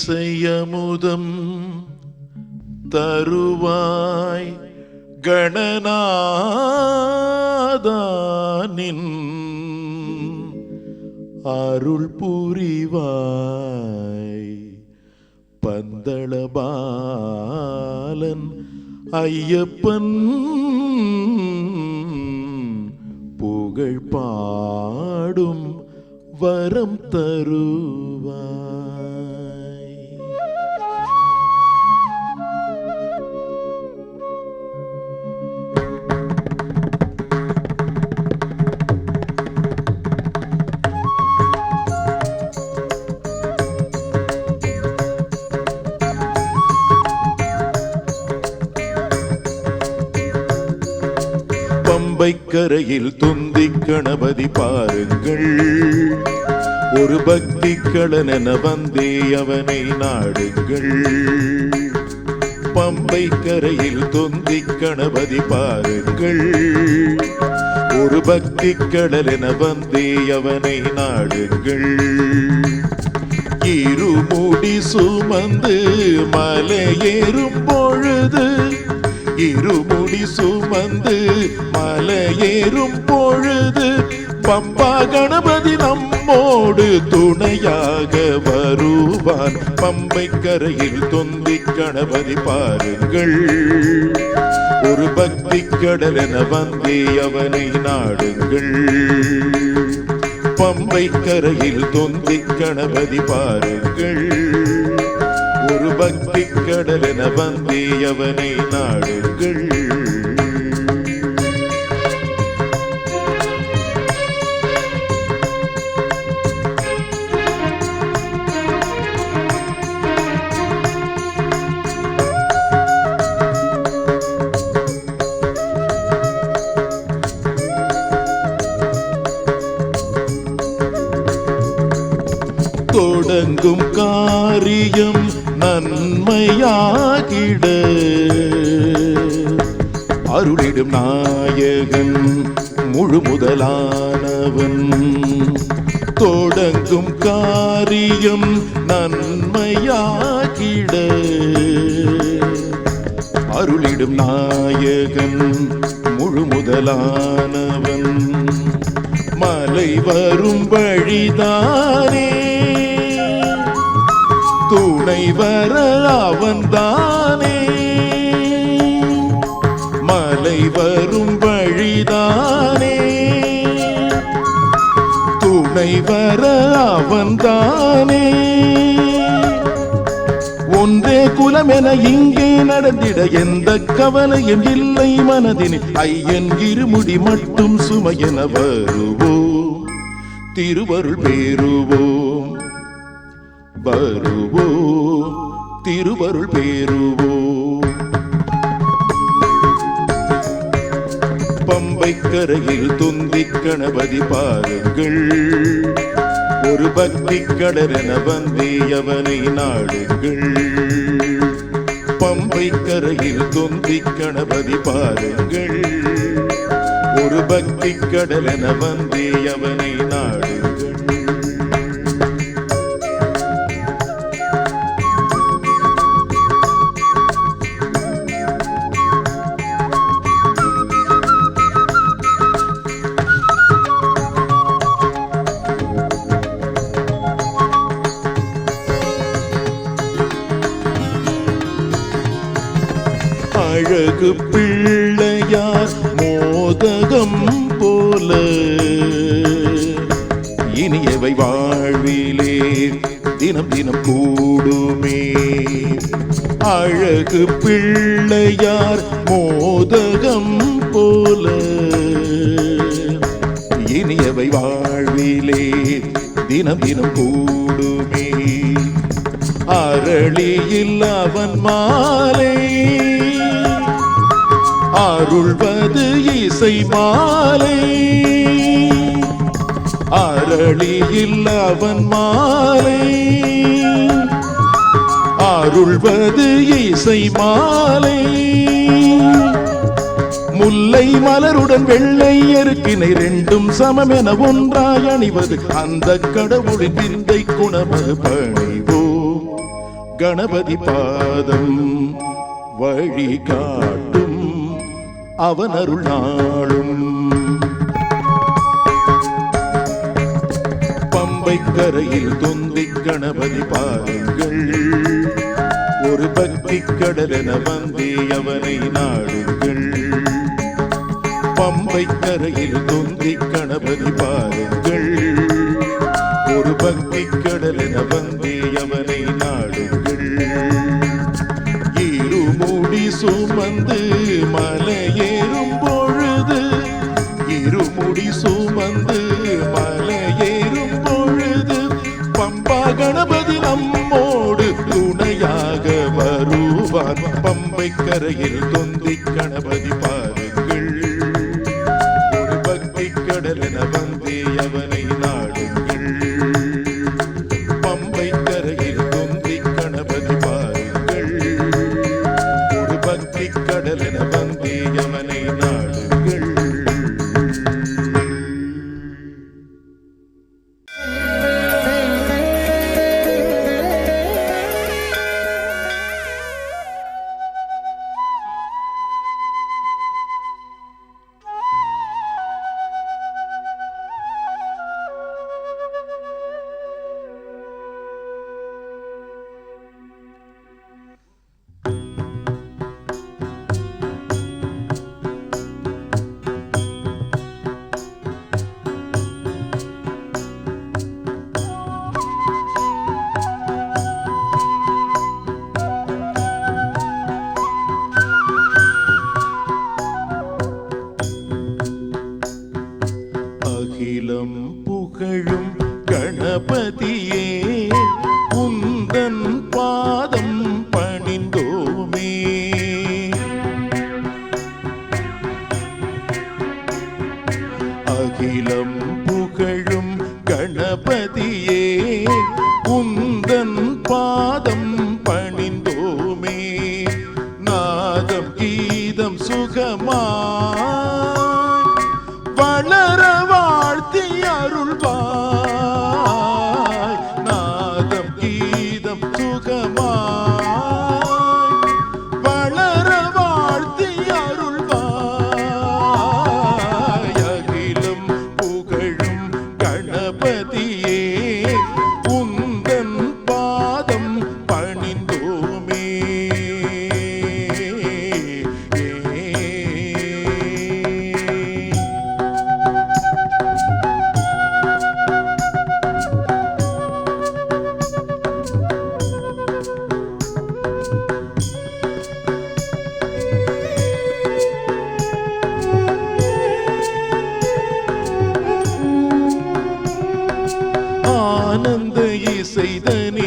இசையமுதம் தருவாய் கணநாதானின் அருள் புரிவாய் பந்தளபாலன் ஐயப்பன் புகழ் பாடும் வரம் தருவாய் பம்பை துந்தி கணபதி பாருங்கள். ஒரு பக்தி கடனென வந்தே அவனை நாடுங்கள். பம்பைக்கரையில் தொந்தி கணபதி பாருங்கள். ஒரு பக்தி கடலென வந்தே அவனை நாடுங்கள். இருமுடி சுமந்து மலையேறும் பொழுது இருமுடி சுமந்து மலையேறும் பொழுது பம்பா கணபதி நம்மோடு துணையாக வருவான் பம்பை கரையில் தொந்தி கணபதி பாருங்கள். ஒரு பக்தி கடல் என வந்தே அவனை நாடுங்கள். பம்பை கரையில் தொந்தி கணபதி பாருங்கள். பக்தி கடலென வந்தே நாடுங்கள் முழு முதலானவன். தொடங்கும் காரியம் நன்மையாகிட. அருளிடும் நாயகன் முழு முதலானவன். மலை வரும் வழிதானே. துணை வர அவன்தானே. மலை வரும் வழிதானே. துணை வர அவன்தானே. ஒன்றே குலம் என இங்கே நடந்திட எந்த கவலையும் இல்லை மனதின் ஐயன் இருமுடி மட்டும் சுமையென வருவோம் திருவருள் பேருவோம் வருவோம் திருவருள் பேருவோம் பம்பைக்கரையில் துந்திக் கணபதி பாருங்கள். பக்தி கடலென வந்தியவனை நாடுங்கள் பம்பை கரையில் தொந்தி கணபதி பாருங்கள் ஒரு பக்தி கடலென வந்தியவனை நாடுங்கள் அழகு பிள்ளையார் மோதகம் போல. இனியவை வாழ்விலே தினம் தினம் கூடுமே. அழகு பிள்ளையார் மோதகம் போல. இனியவை வாழ்விலே தினம் தினம் கூடுமே. அரளியில் அவன் மாலை அருள்வது இசை மாலை. அரளியில் அவன் மாலை. அருள்வது இசை மாலை. முல்லை மலருடன் வெள்ளை எருக்கினை ரெண்டும் சமமென ஒன்றாய் அணிவது அந்த கடவுளின் விந்தை குணமது பணிவோ. கணபதி பாதம் வழி அவன் அருள் நாளும் பம்பை கரையில் தொந்தி கணபதி பாருங்கள். ஒரு பக்தி கடலென வந்தே அவனை நாடுங்கள். பம்பை கரையில் தொந்தி கணபதி பாருங்கள்.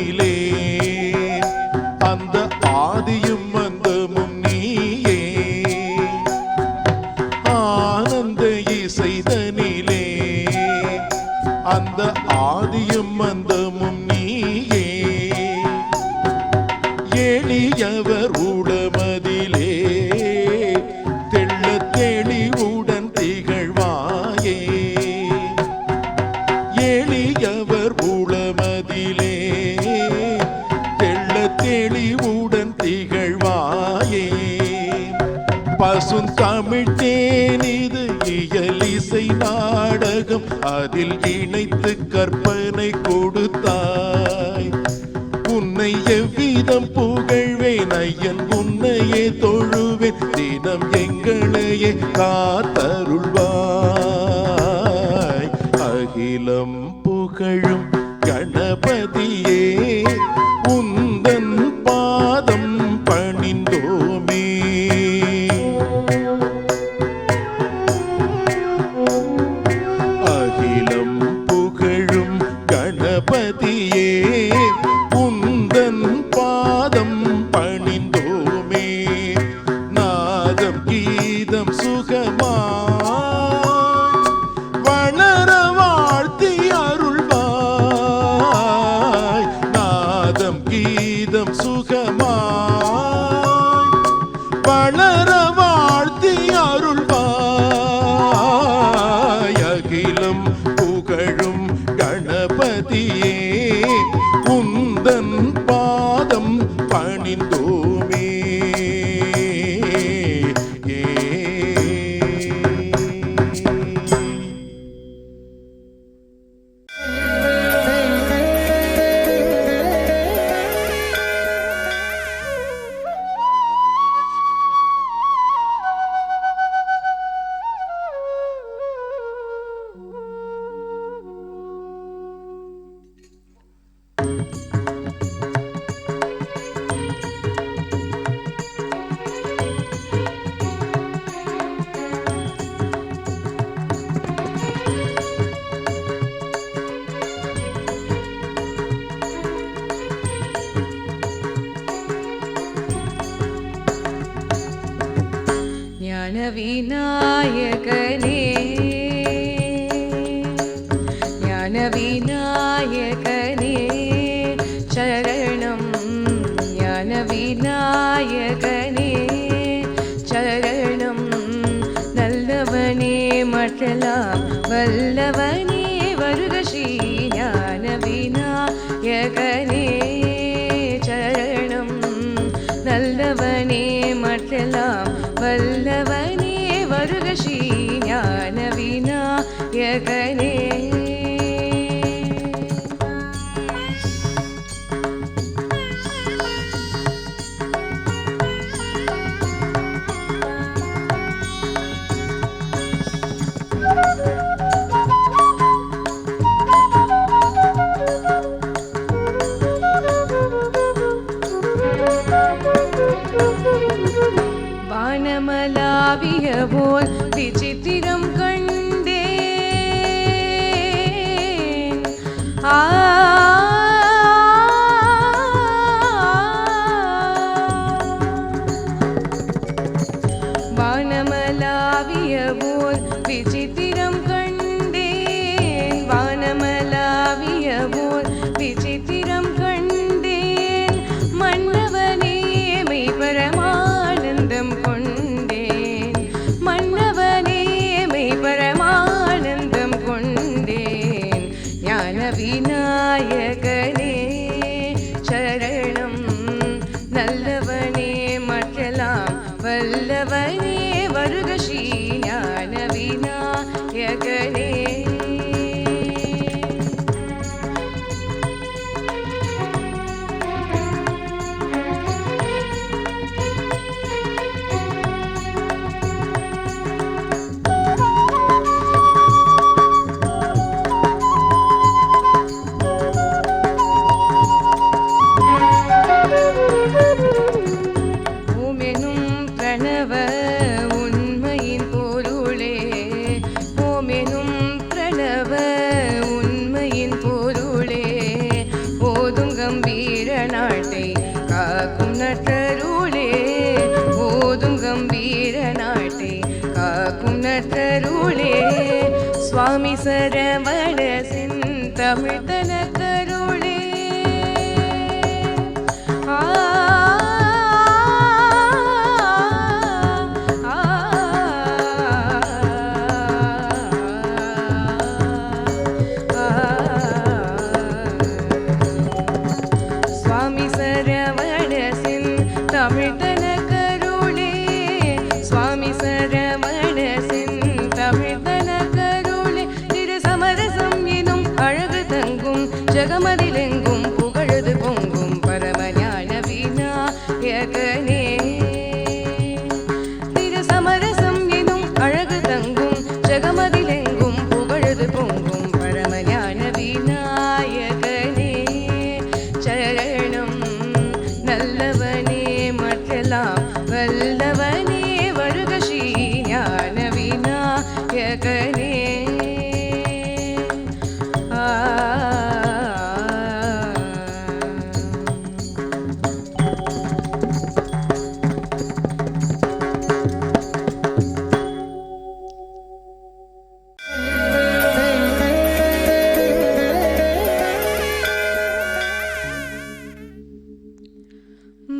ஆதியிலே அந்த ஆதியும் அதில் இணைத்து கற்பனை கொடுத்தாய். உன்னை எவ்விதம் புகழ்வேன் ஐயன் உன்னையே தொழுவேன் தினம் எங்களையே காத்தருள்வாய். அகிலம் புகழும் கணபதியே உன் விநாயகனே. ಸರ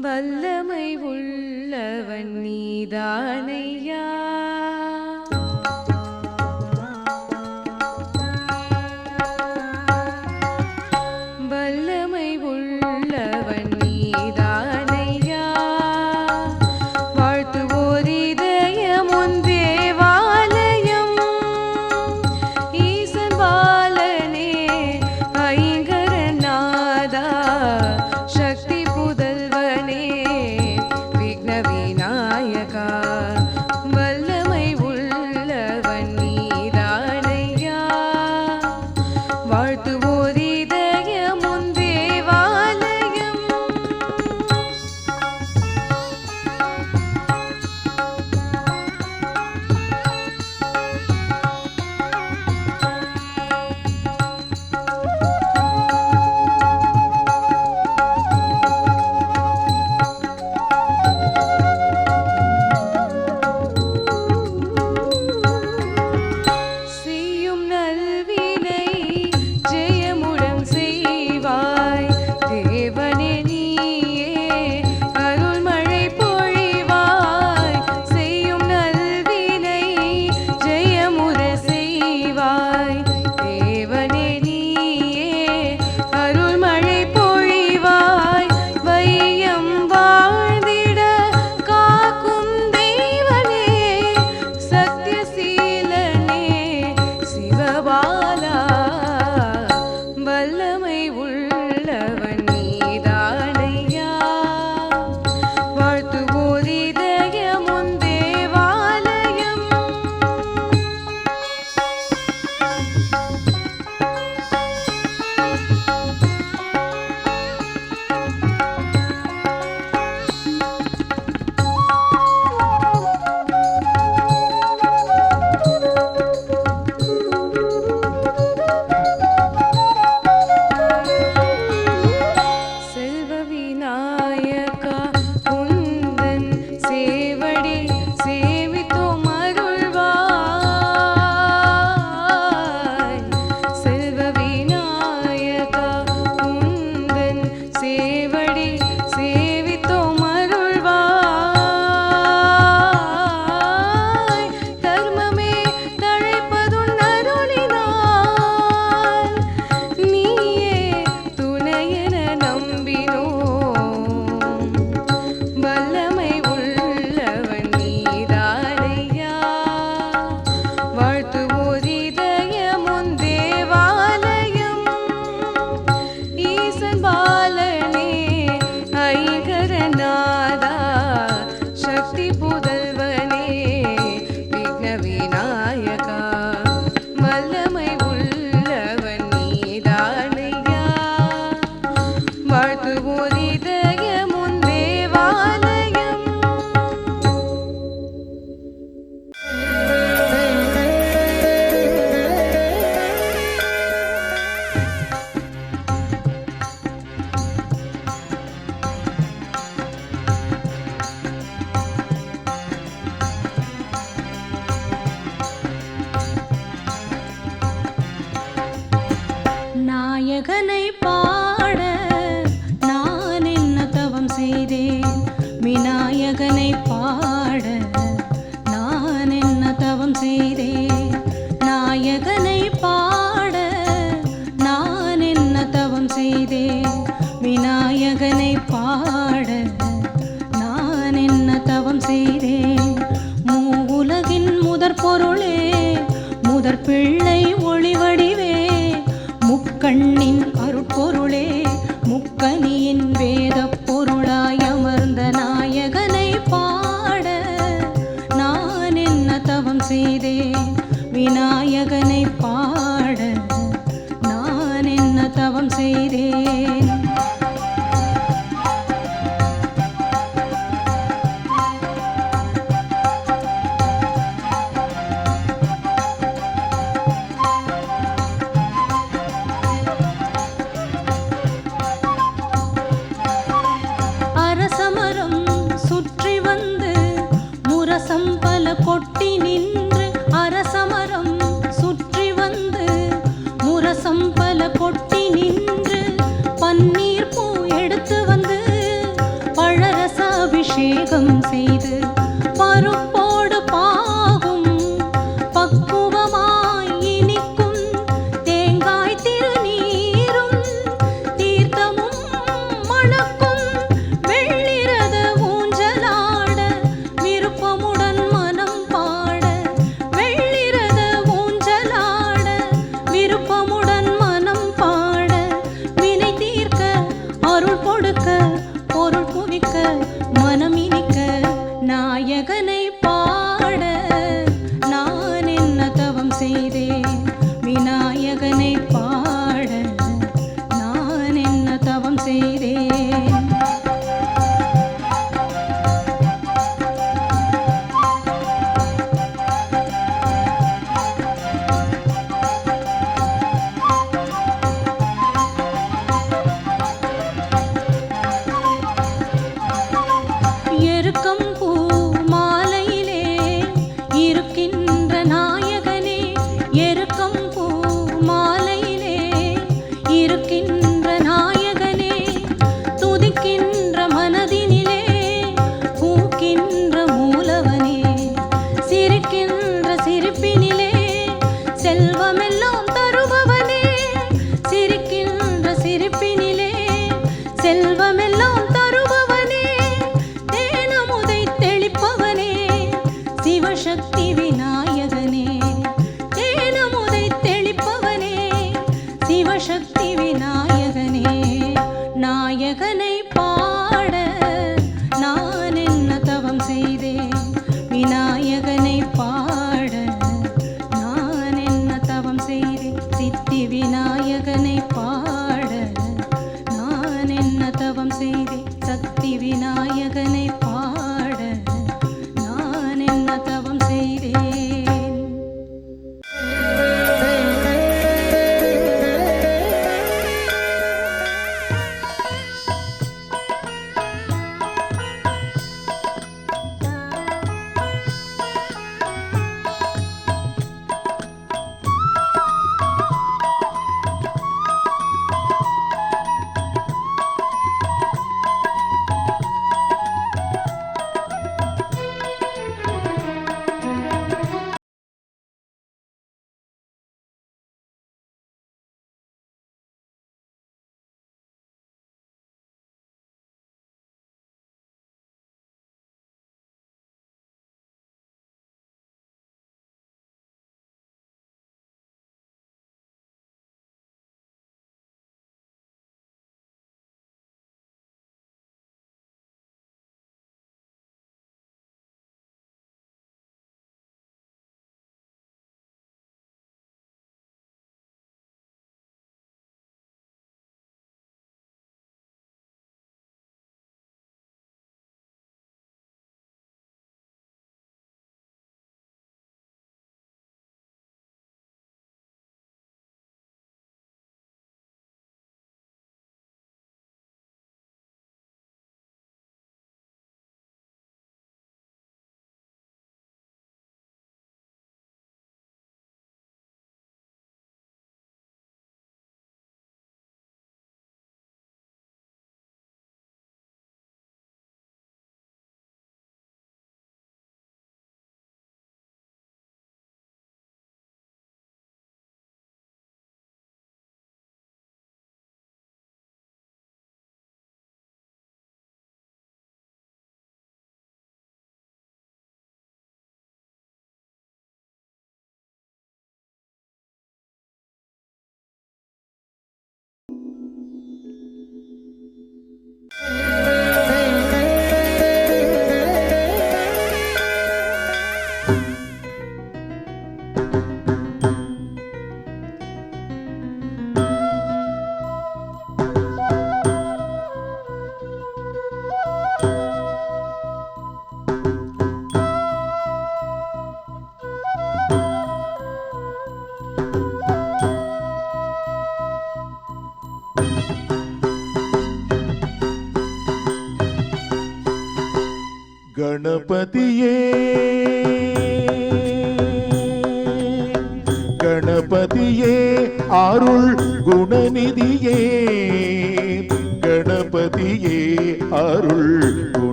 வல்லமை உள்ளவன் நீதானையா?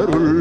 அருள்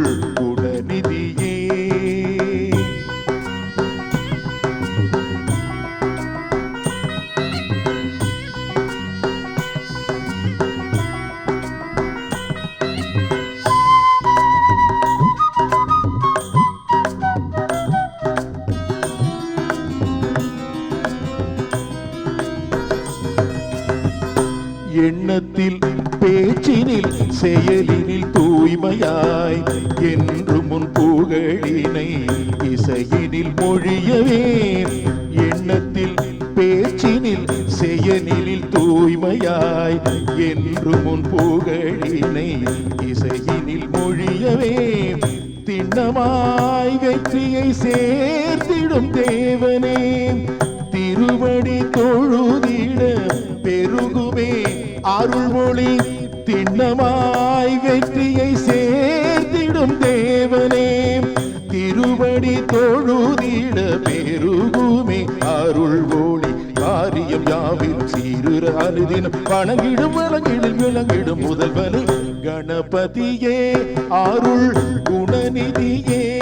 அருள்மொழி திண்ணமாய் வெற்றியை சேர்த்திடும் தேவனே. திருவடி தொழுதிட பெருகுமே. அருள் ஒளி காரியம் யாவில் சீருர அனுதினம். வணங்கிடும் வழங்கிடும் விளங்கிடும் முதல்வனே கணபதியே. அருள் குணநிதியே.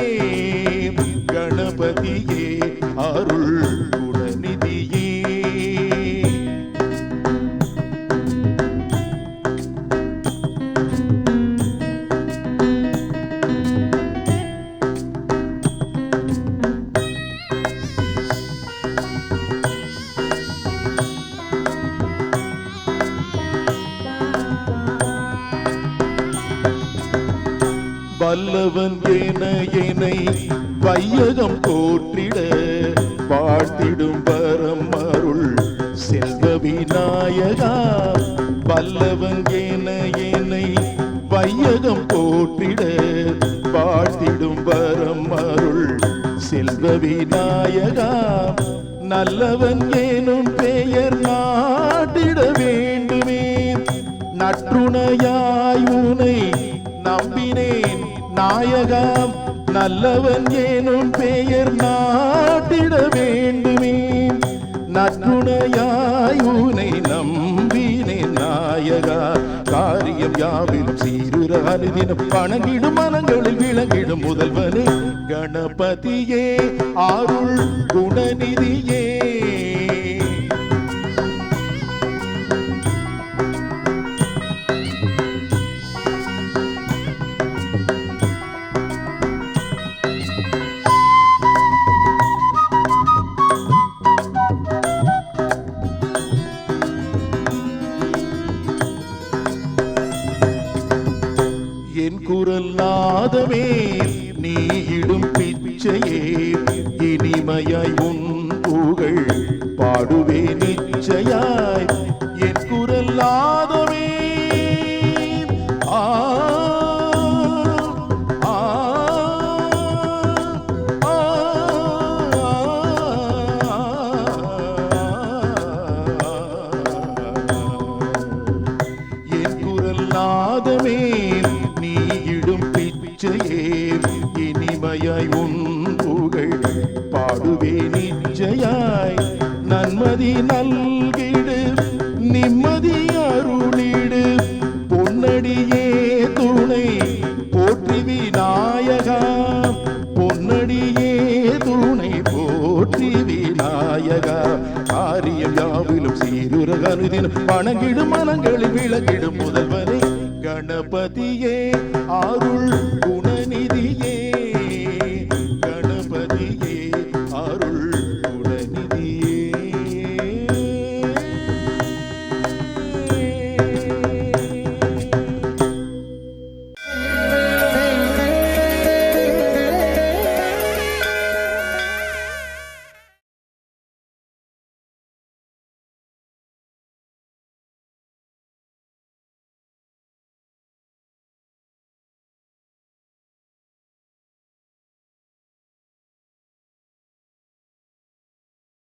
கணபதியே அருள் போற்றிட வாழ்த்திடும் வரம் அருள் செல்வ விநாயகா வல்லவன் என்னை வையகம் போற்றிட வாழ்த்திடும் வரம் அருள் செல்வ விநாயகா நல்லவன் எனும் பெயர் நாட்டிட வேண்டுமே. நற்றுணையாய் உனை நம்பினேன் நாயகாம் நல்லவன் ஏனும் பெயர் நாட்டிட வேண்டுமே. நற்றுணையாய் உனை நம்பினேன் நாயகா. காரியம் யாவில் சீருர அனுதினம் வணங்கிடும் மனங்களில் விளங்கிடும் முதல்வனே. கணபதியே அருள் குணநிதியே. பொன்னடியே துணை போற்றி விநாயகா பொன்னடியே துணை போற்றி விநாயகா காரியம் யாவிலும் சீருர கருதினம் வணங்கிடும் மனங்களில் விளங்கிடும் முதல்வனே கணபதியே அருள்